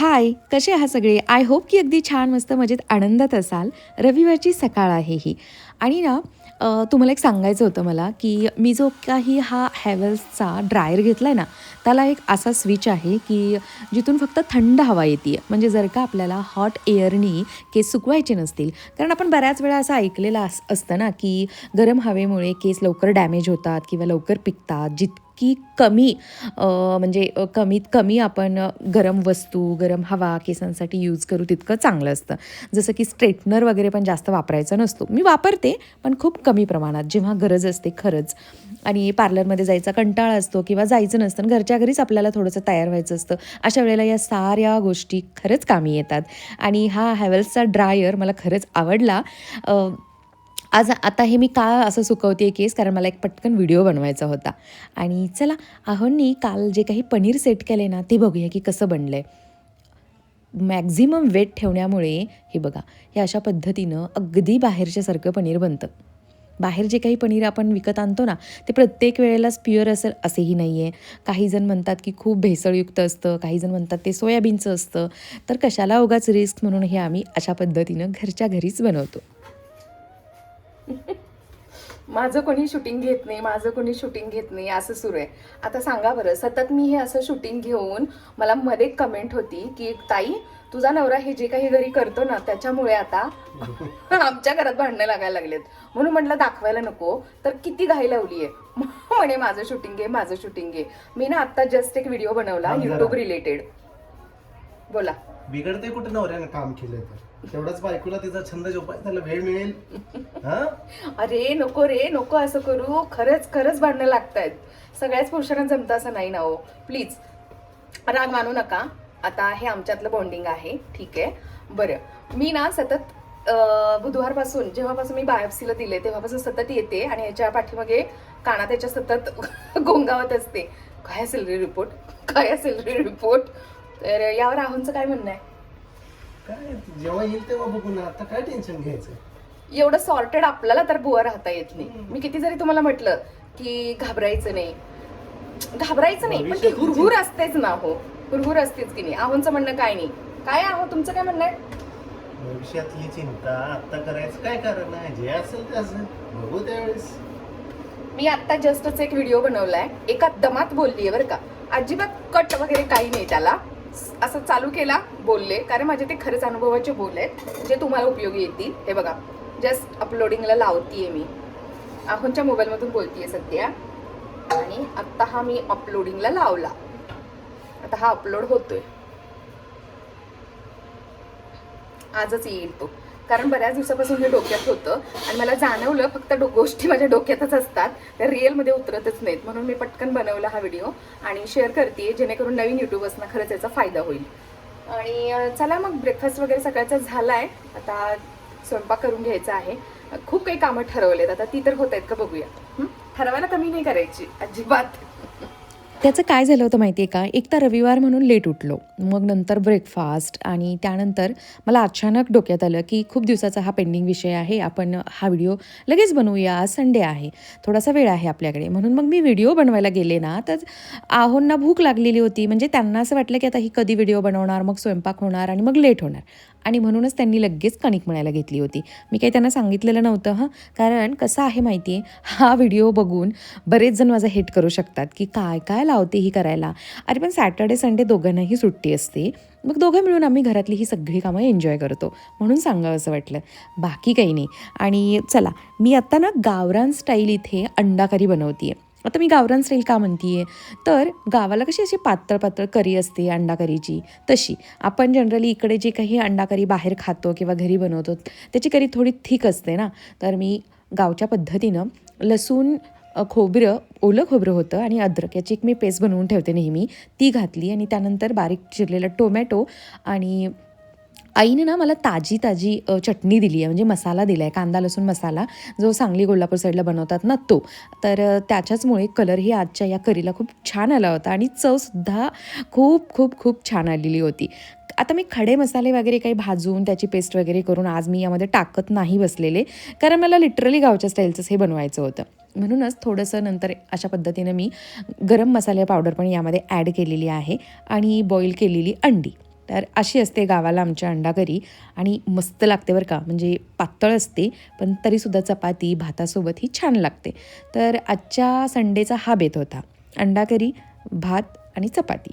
हाय कसे आहात सगळे? आय होप की अगदी छान मस्त मजेत आनंदात असाल. रविवारची सकाळ आहे ही. आणि ना तुम्हाला एक सांगायचं होतं मला की मी जो काही हा हॅवेल्सचा ड्रायर घेतला आहे ना त्याला एक असा स्विच आहे की जिथून फक्त थंड हवा येते म्हणजे जर का आपल्याला हॉट एअरनी केस सुकवायचे नसतील. कारण आपण बऱ्याच वेळा असं ऐकलेलं अस असतं ना की गरम हवेमुळे केस लवकर डॅमेज होतात किंवा लवकर पिकतात जित की कमी म्हणजे कमीत कमी आपण गरम वस्तू गरम हवा केसांसाठी यूज करू तितकं चांगलं असतं. जसं की स्ट्रेटनर वगैरे पण जास्त वापरायचा नसतो. मी वापरते पण खूप कमी प्रमाणात. जेव्हा गरज असते खरंच. आणि पार्लरमध्ये जायचा कंटाळा असतो किंवा जायचं नसतं आणि घरच्या घरीच आपल्याला थोडंसं तयार व्हायचं असतं अशा वेळेला या साऱ्या गोष्टी खरंच कामी येतात. आणि हा हॅवेल्सचा ड्रायर मला खरंच आवडला. आज आता हे मी का असं सुकवते आहे केस? कारण मला एक पटकन व्हिडिओ बनवायचा होता. आणि चला आहोंनी काल जे काही पनीर सेट केले ना ते बघूया की कसं बनलं आहे मॅक्झिमम वेट ठेवण्यामुळे हे बघा हे अशा पद्धतीनं अगदी बाहेरच्यासारखं पनीर बनतं. बाहेर जे काही पनीर आपण विकत आणतो ना ते प्रत्येक वेळेलाच प्युअर असेल असेही नाही आहे काही जण म्हणतात की खूप भेसळयुक्त असतं काही जण म्हणतात ते सोयाबीनचं असतं. तर कशाला उगाच रिस्क म्हणून हे आम्ही अशा पद्धतीनं घरच्या घरीच बनवतो. माझं कोणी शूटिंग घेत नाही माझं कोणी शूटिंग घेत नाही असं सुरू आहे. आता सांगा बरं सतत मी हे असं शूटिंग घेऊन मला मध्ये कमेंट होती की ताई तुझा नवरा हे जे काही घरी करतो ना त्याच्यामुळे आता आमच्या घरात भांडणं लागायला लागलेत. म्हणून म्हटलं दाखवायला नको. तर किती घाई लावली आहे. म्हणे माझं शूटिंग घे माझं शूटिंग घे. मी ना आता जस्ट एक व्हिडिओ बनवला. युट्यूब रिलेटेड बोला. बिघडते कुठे नवऱ्यानं काम केलंय तर? तेवढाच बायकोला तिचा छंद जोपाय त्याला वेळ मिळेल. हा? अरे नको रे नको असं करू. खरंच खरंच भांडणं लागतायत. सगळ्याच पुरुषांना जमतं असं नाही ना हो. प्लीज राग मानू नका. आता हे आमच्यातलं बॉन्डिंग आहे. ठीक आहे? बरं. मी ना सतत बुधवारपासून जेव्हापासून मी बायोप्सीला दिले तेव्हापासून सतत येते आणि याच्या पाठीमागे काना त्याच्या सतत गोंगावत असते. काय असेल रे रिपोर्ट काय असेल रे रिपोर्ट तर यावर राहुलचं काय म्हणणं आहे? काय जेव्हा येईल तेव्हा बघू ना. आता काय टेन्शन घ्यायचं? एवढं सॉर्टेड आपल्याला तर बुवा राहता येत नाही. मी किती जरी तुम्हाला म्हटलं की घाबरायचं नाही. घाबरायचं नाही पण ती हुरहुर असतेच ना हो. हुरहुर असतेच की नाही. आहोंचं म्हणणं काय नाही. काय आहो तुमचं काय म्हणणं आहे? भविष्यातली चिंता आता करायचं काय कारण आहे? जे असेल ते असेल. बघू त्यावेळेस. मी आता जस्टच एक व्हिडिओ बनवलाय. एका दमात बोललीये बरं का. अजिबात कट वगैरे काही नाही त्याला. असं चालू केला बोलले कारण माझे ते खरंच अनुभवाचे बोल आहेत जे तुम्हाला उपयोगी येतील. हे बघा जस्ट अपलोडिंगला लावतीये मी. आहोंच्या मोबाईलमधून बोलतीये सध्या. आणि आत्ता हा मी अपलोडिंगला लावला. आता हा अपलोड होतोय. आजच येईल तो. कारण बऱ्याच दिवसापासून हे डोक्यात होतं आणि मला जाणवलं फक्त डो गोष्टी माझ्या डोक्यातच असतात. त्या रिअलमध्ये उतरतच नाहीत. म्हणून मी पटकन बनवला हा व्हिडिओ आणि शेअर करते जेणेकरून नवीन युट्यूबर्सना खरंच याचा फायदा होईल. आणि चला मग ब्रेकफास्ट वगैरे सकाळचा झाला आहे आता स्वयंपाक करून घ्यायचा आहे. खूप काही कामं ठरवलेत. आता ती तर होत आहेत का बघूया. ठरवायला कमी नाही करायची अजिबात. त्याचं काय झालं होतं माहिती आहे का? एक तर रविवार म्हणून लेट उठलो. मग नंतर ब्रेकफास्ट आणि त्यानंतर मला अचानक डोक्यात आलं की खूप दिवसाचा हा पेंडिंग विषय आहे. आपण हा व्हिडिओ लगेच बनवूया. संडे आहे. थोडासा वेळ आहे आपल्याकडे. म्हणून मग मी व्हिडिओ बनवायला गेले ना तर आहोंना भूक लागलेली होती. म्हणजे त्यांना असं वाटलं की आता ही कधी व्हिडिओ बनवणार मग स्वयंपाक होणार आणि मग लेट होणार. आणि म्हणूनच त्यांनी लगेच कणिक म्हणायला घेतली होती. मी काही त्यांना सांगितलेलं नव्हतं हां. कारण कसं आहे माहिती आहे हा व्हिडिओ बघून बरेच जण माझा हेट करू शकतात की काय काय लावते ही करायला. अरे पण सॅटर्डे संडे दोघांनाही सुट्टी असते. मग दोघं मिळून आम्ही घरातली ही सगळी कामं एन्जॉय करतो. म्हणून सांगावं असं वाटलं. बाकी काही नाही. आणि चला मी आत्ता ना गावरान स्टाईल इथे अंडाकरी बनवते आहे आता मी गावरान स्टाईल का म्हणतीये? तर गावाला कशी अशी पातळ पातळ करी असते अंडाकरीची? तशी. आपण जनरली इकडे जे काही अंडाकरी बाहेर खातो किंवा घरी बनवतो त्याची करी थोडी थिक असते ना. तर मी गावच्या पद्धतीनं लसूण खोबरं ओलं खोबरं होतं आणि अद्रक याची एक मी पेस्ट बनवून ठेवते नेहमी. ती घातली आणि त्यानंतर बारीक चिरलेला टोमॅटो आणि आईने ना मला ताजी ताजी चटणी दिली आहे. म्हणजे मसाला दिला आहे कांदा लसूण मसाला जो सांगली कोल्हापूर साईडला बनवतात ना तो. तर त्याच्याचमुळे कलरही आजच्या या करीला खूप छान आला होता आणि चवसुद्धा खूप खूप खूप छान आलेली होती. आता मी खडे मसाले वगैरे काही भाजून त्याची पेस्ट वगैरे करून आज मी यामध्ये टाकत नाही बसलेले. कारण मला लिटरली गावच्या स्टाईलचंच हे बनवायचं होतं. म्हणूनच थोडंसं नंतर अशा पद्धतीनं मी गरम मसाले पावडर पण यामध्ये ॲड केलेली आहे आणि बॉईल केलेली अंडी. तर अशी असते गावाला आमच्या अंडा करी आणि मस्त लागते बरं का. म्हणजे पातळ असते पण तरीसुद्धा चपाती भातासोबत ही छान लागते. तर आजच्या संडेचा हा बेत होता. अंडा करी भात आणि चपाती.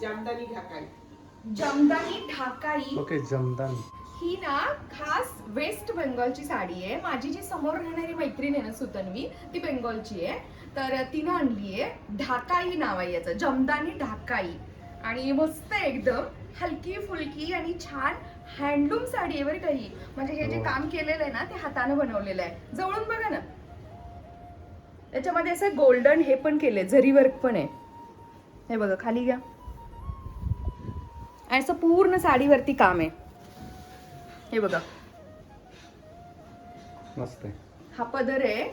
जामदानी ढाकाई. जमदानी ढाकाई. ओके जमदान. ही ना खास वेस्ट बेंगॉलची साडी आहे. माझी जी समोर राहणारी मैत्रीण आहे ना सुतन्वी ती बेंगॉलची आहे. तर तिनं आणली आहे ढाकाई नाव आहे याचं जमदानी ढाकाई. आणि मस्त आहे एकदम हलकी फुलकी आणि छान हँडलूम साडी आहे बरं काही म्हणजे हे जे हो. काम केलेलं आहे ना ते हातानं बनवलेलं आहे. जवळून बघा ना. त्याच्यामध्ये असं गोल्डन हे पण केले जरी वर्क पण आहे. हे बघा खाली घ्या. आणि असं पूर्ण साडीवरती काम आहे. हे बघा. मस्त हा पदर आहे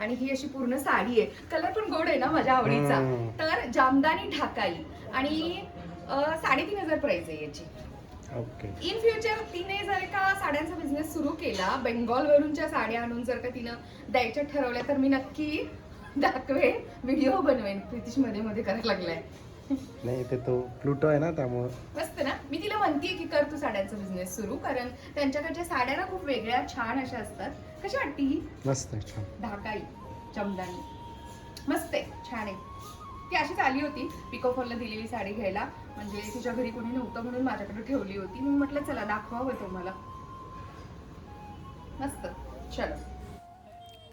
आणि ही अशी पूर्ण साडी आहे. कलर पण गोड आहे ना माझ्या आवडीचा. तर जामदानी ढाकाई आणि अं, साडेतीन हजार प्राइस आहे याची. ओके इन फ्युचर तिने जर का साड्यांचा बिझनेस सुरू केला बेंगॉल वरूनच्या साड्या आणून जर का तिनं द्यायच्या ठरवल्या तर मी नक्की दाखवेन. व्हिडिओ बनवेन. प्रितिशमध्ये मध्ये करायला लागलाय. नाही ते तो प्लुटो आहे ना त्यामुळं. मस्त ना? मी तिला म्हणतेय की कर तू साड्यांचा बिझनेस सुरू कारण त्यांच्याकडच्या साड्या ना खूप वेगळ्या छान अशा असतात. कशी वाटते ही? मस्त आहे छान. ढाकाई चमदानी. मस्त आहे छान आहे. ती अशीच आली होती पिकोफॉलला दिलेली साडी घ्यायला. म्हणजे तिच्या घरी कोणी नव्हतं म्हणून माझ्याकडे ठेवली होती. मी म्हटलं चला दाखवावं तुम्हाला. मस्त. चलो.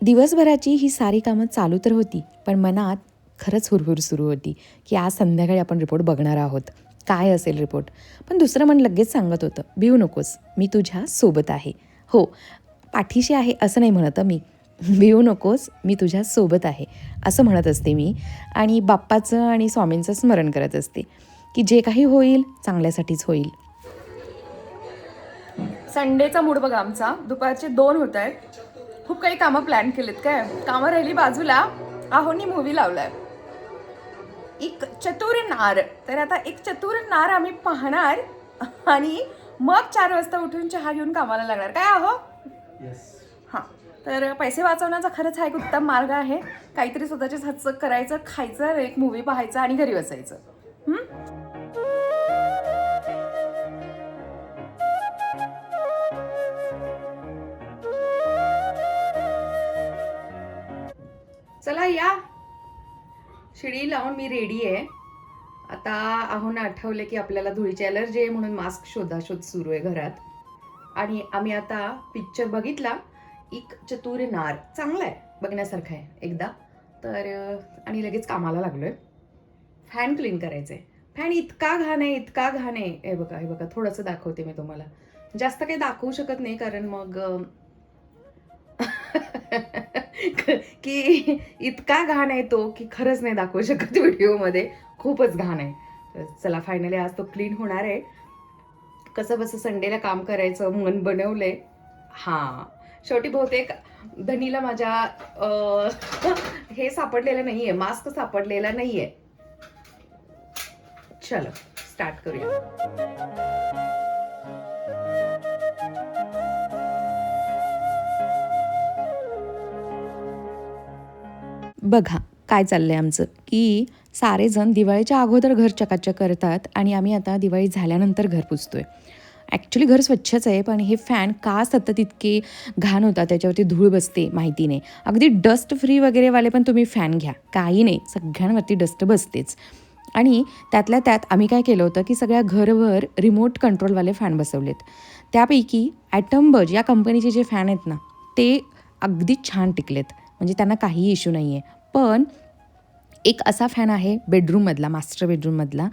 दिवसभराची ही सारी कामं चालू तर होती पण मनात खरंच हुरहुर सुरू होती की आज संध्याकाळी आपण रिपोर्ट बघणार आहोत. काय असेल रिपोर्ट? पण दुसरं मन लगेच सांगत होतं भिऊ नकोस मी तुझ्या सोबत आहे. हो पाठीशी आहे असं नाही म्हणत मी. भिऊ नकोस मी तुझ्या सोबत आहे असं म्हणत असते मी. आणि बाप्पाचं आणि स्वामींचं स्मरण करत असते की जे काही होईल चांगल्यासाठीच होईल. संडेचा मूड बघा आमचा. दुपारचे दोन होत आहेत. खूप काही कामं प्लॅन केलेत काय? कामं राहिली बाजूला. आहोनी मूवी लावलाय. एक चतुर नार. तर आता एक चतुर नार आम्ही पाहणार. आणि मग चार वाजता उठून चहा घेऊन कामाला लागणार. काय आहो? हां. तर पैसे वाचवण्याचा खरंच हा एक उत्तम मार्ग आहे. काहीतरी स्वतःच्याच हातचं करायचं खायचं एक मूवी पाहायचं आणि घरी बसायचं? चला या. शिडी लावून मी रेडी आहे. आता आहोन आठवले की आपल्याला धुळीची ॲलर्जी आहे म्हणून मास्क शोधाशोध सुरू आहे घरात. आणि आम्ही आता पिक्चर बघितला. एक चतुर नार. चांगला आहे. बघण्यासारखा आहे एकदा. तर आणि लगेच कामाला लागलो आहे फॅन क्लीन करायचं आहे फॅन इतका घाण आहे इतका घाण आहे. हे बघा हे बघा. थोडंसं दाखवते मी तुम्हाला. जास्त काही दाखवू शकत नाही कारण मग की इतका घाण आहे तो की खरंच नाही दाखवू शकत व्हिडिओमध्ये. खूपच घाण आहे. तर चला फायनली आज तो क्लीन होणार आहे. कसं बसं संडेला काम करायचं मन बनवलंय. हां. शेवटी बहुतेक धनीला माझ्या हे सापडलेलं नाहीये. मास्क सापडलेला नाहीये. चलो स्टार्ट करूया. बघा काय चाललं आहे आमचं. की सारेजण दिवाळीच्या अगोदर घर चकाचक करतात आणि आम्ही आता दिवाळी झाल्यानंतर घर पुसतोय ॲक्च्युली घर स्वच्छच आहे पण हे फॅन का सतत इतके घाण होतात त्याच्यावरती धूळ बसते माहिती नाही. अगदी डस्ट फ्री वगैरेवाले पण तुम्ही फॅन घ्या. काही नाही सगळ्यांवरती डस्ट बसतेच. आणि त्यातल्या त्यात आम्ही काय केलं होतं की सगळ्या घरभर रिमोट कंट्रोलवाले फॅन बसवलेत. त्यापैकी ॲटम बज या कंपनीचे जे फॅन आहेत ना ते अगदी छान टिकलेत. म्हणजे त्यांना काही इश्यू नाही आहे पण एक असा फॅन आहे बेडरूममधला मास्टर बेडरूममधला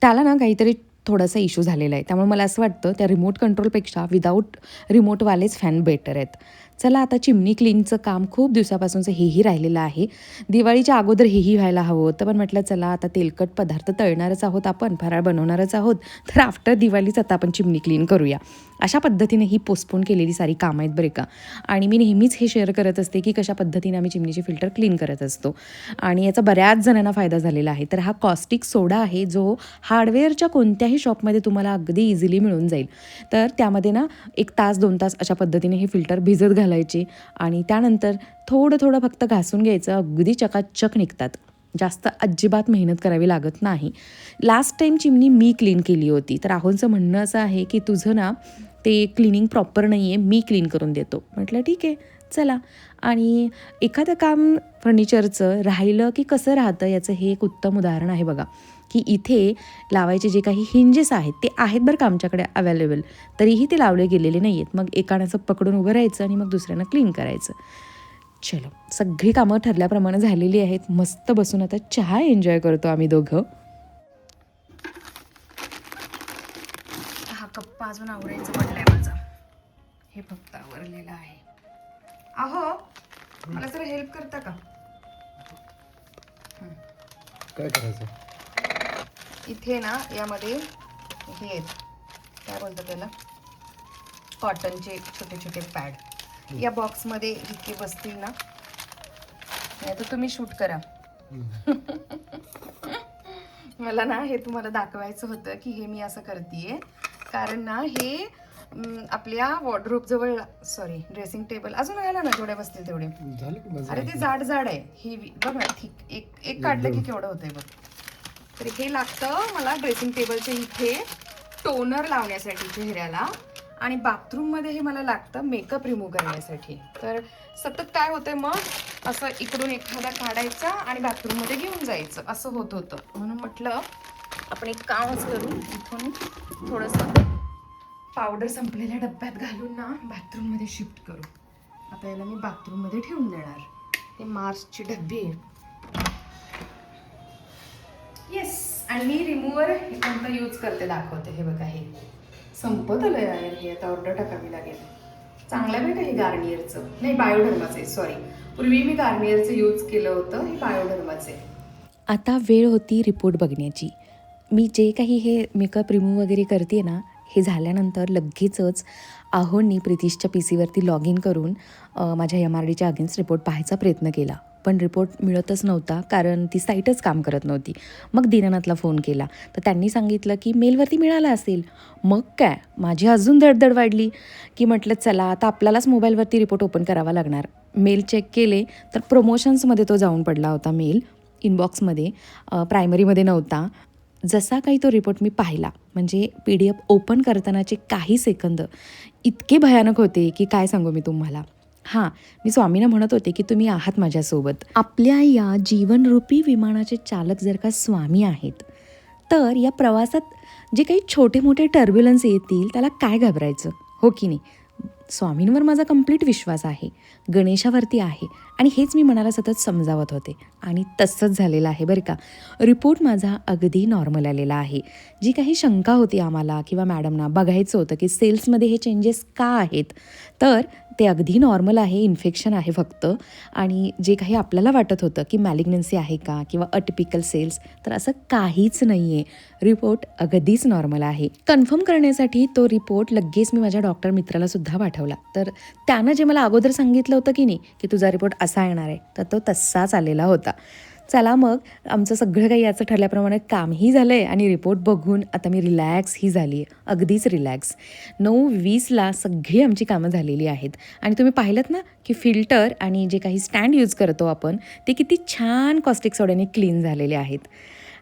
त्याला ना काहीतरी थोडासा इश्यू झालेला आहे. त्यामुळे मला असं वाटतं त्या रिमोट कंट्रोलपेक्षा विदाऊट रिमोटवालेच फॅन बेटर आहेत. चला आता चिमणी क्लीनचं काम खूप दिवसापासूनचं हेही राहिलेलं आहे. दिवाळीच्या अगोदर हेही व्हायला हवं होतं पण म्हटलं चला आता तेलकट पदार्थ तळणारच आहोत आपण फराळ बनवणारच आहोत तर आफ्टर दिवाळीच आता आपण चिमणी क्लीन करूया. अशा पद्धतीने ही पोस्टपोन केलेली सारी कामं आहेत बरे का. आणि मी नेहमीच हे शेअर करत असते की कशा पद्धतीने आम्ही चिमणीची फिल्टर क्लीन करत असतो. आणि याचा बऱ्याच जणांना फायदा झालेला आहे. तर हा कॉस्टिक सोडा आहे जो हार्डवेअरच्या कोणत्याही शॉपमध्ये तुम्हाला अगदी इझिली मिळून जाईल. तर त्यामध्ये ना एक तास दोन तास अशा पद्धतीने हे फिल्टर भिजत घालायची आणि त्यानंतर थोडं थोडं फक्त घासून घ्यायचं. अगदी चकाचक निघतात. जास्त अजिबात मेहनत करावी लागत नाही. लास्ट टाईम चिमणी मी क्लीन केली होती. तर राहुलचं म्हणणं असं आहे की तुझं ना ते क्लिनिंग प्रॉपर नाही आहे मी क्लीन करून देतो. म्हटलं ठीक आहे चला. आणि एखादं काम फर्निचरचं राहिलं की कसं राहतं याचं हे एक उत्तम उदाहरण आहे बघा. की इथे लावायचे जे काही हिंजेस आहेत ते आहेत बरं का आमच्याकडे अवेलेबल तरीही ते लावले गेलेले नाही आहेत मग एकानं असं पकडून उभं राहायचं आणि मग दुसऱ्यानं क्लीन करायचं. चलो सगळी कामं ठरल्याप्रमाणे झालेली आहेत. मस्त बसून आता चहा एन्जॉय करतो आम्ही दोघं. हा कप्पा अजून आवडायचं पडलाय माझा. हे फक्त आवरलेलं आहे. अहो मला जरा हेल्प करता का? काय करायचं? इथे ना यामध्ये हे आहेत. काय बोलतात त्याला? कॉटनचे छोटे छोटे पॅड. या बॉक्समध्ये इतके बसतील ना नाही तर तुम्ही शूट करा. मला ना हे तुम्हाला दाखवायचं होतं की हे मी असं करते कारण ना हे आपल्या वॉर्डरोब जवळ सॉरी ड्रेसिंग टेबल अजून राहिला ना जेवढे बसतील तेवढे अरे ते जाड जाड आहे. ही बघ ना ठीक. एक एक काढलं की केवढं होतंय बघ. तर हे लागतं मला ड्रेसिंग टेबलच्या इथे टोनर लावण्यासाठी चेहऱ्याला. आणि बाथरूममध्ये हे मला लागतं मेकअप रिमूव्ह करण्यासाठी. तर सतत काय होतंय मग? असं इकडून एखादा काढायचा आणि बाथरूममध्ये घेऊन जायचं. असं होत होतं. म्हणून म्हटलं आपण एक कामच करू. इथून थोडंसं पावडर संपलेल्या डब्यात घालून ना बाथरूममध्ये शिफ्ट करू. आता याला मी बाथरूममध्ये ठेवून देणार. हे मार्सची डब्बी आहे आणि मी रिमूव्हर कोणतं यूज करते दाखवते. हे बघा हे संपत आलं यार हे आता ऑर्डर टाकावी लागेल. चांगलं भेटेल हे गार्नियरचं नाही बायोडर्माचं आहे सॉरी पूर्वी मी गार्नियरचं यूज केलं होतं हे बायोडर्माचं आहे. आता वेळ होती रिपोर्ट बघण्याची. मी जे काही हे मेकअप रिमूव्ह वगैरे करते ना हे झाल्यानंतर लगेचच आहोंनी प्रितीशच्या पी सीवरती लॉग इन करून माझ्या एम आर डीच्या अगेन्स्ट रिपोर्ट पाहायचा प्रयत्न केला. पण रिपोर्ट मिळतच नव्हता कारण ती साईटच काम करत नव्हती. मग दीनानाथला फोन केला. तर त्यांनी सांगितलं की मेलवरती मिळाला असेल. मग काय? माझी अजून धडधड वाढली की म्हटलं चला आता आपल्यालाच मोबाईलवरती रिपोर्ट ओपन करावा लागणार. मेल चेक केले तर प्रमोशन्समध्ये तो जाऊन पडला होता मेल इनबॉक्समध्ये प्रायमरीमध्ये नव्हता. जसा काही तो रिपोर्ट मी पाहिला म्हणजे पी डी एफ ओपन करतानाचे काही सेकंद इतके भयानक होते की काय सांगू मी तुम्हाला. हां मी स्वामींना म्हणत होते की तुम्ही आहात माझ्यासोबत. आपल्या या जीवनरूपी विमानाचे चालक जर का स्वामी आहेत तर या प्रवासात जे काही छोटे मोठे टर्ब्युलन्स येतील त्याला काय घाबरायचं? हो की नाही? स्वामींवर माझा कंप्लीट विश्वास आहे गणेशावरती आहे आणि हेच मी मनाला सतत समजावत होते. आणि तसंच झालेलं आहे बरं का. रिपोर्ट माझा अगदी नॉर्मल आलेला आहे. जी काही शंका होती आम्हाला किंवा मॅडमना बघायचं होतं की सेल्समध्ये हे चेंजेस का आहेत? तर ते अगदी नॉर्मल आहे इन्फेक्शन आहे फक्त. आणि जे काही आपल्याला वाटत होतं की मॅलिग्नन्सी आहे का किंवा अटिपिकल सेल्स तर असं काहीच नाही आहे रिपोर्ट अगदीच नॉर्मल आहे. कन्फर्म करण्यासाठी तो रिपोर्ट लगेच मी माझ्या डॉक्टर मित्राला सुद्धा पाठवला. तर त्यानं जे मला अगोदर सांगितलं होतं की नाही की तुझा रिपोर्ट असा येणार आहे तर तो तसाच आलेला होता. चला मग आमचं सगळं काही याचं ठरल्याप्रमाणे कामही झालं आहे आणि रिपोर्ट बघून आता मी रिलॅक्स ही झाली आहे अगदीच रिलॅक्स नऊ वीसला सगळी आमची कामं झालेली आहेत. आणि तुम्ही पाहिलं ना की फिल्टर आणि जे काही स्टँड यूज करतो आपण ते किती छान कॉस्टिक सोड्याने क्लीन झालेले आहेत.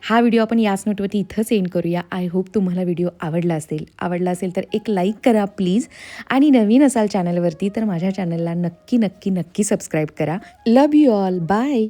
हा व्हिडिओ आपण याच नोटवरती इथंच एंड करूया. आय होप तुम्हाला व्हिडिओ आवडला असेल. आवडला असेल तर एक लाईक करा प्लीज आणि नवीन असाल चॅनलवरती तर माझ्या चॅनलला नक्की नक्की नक्की सबस्क्राईब करा. लव यू ऑल बाय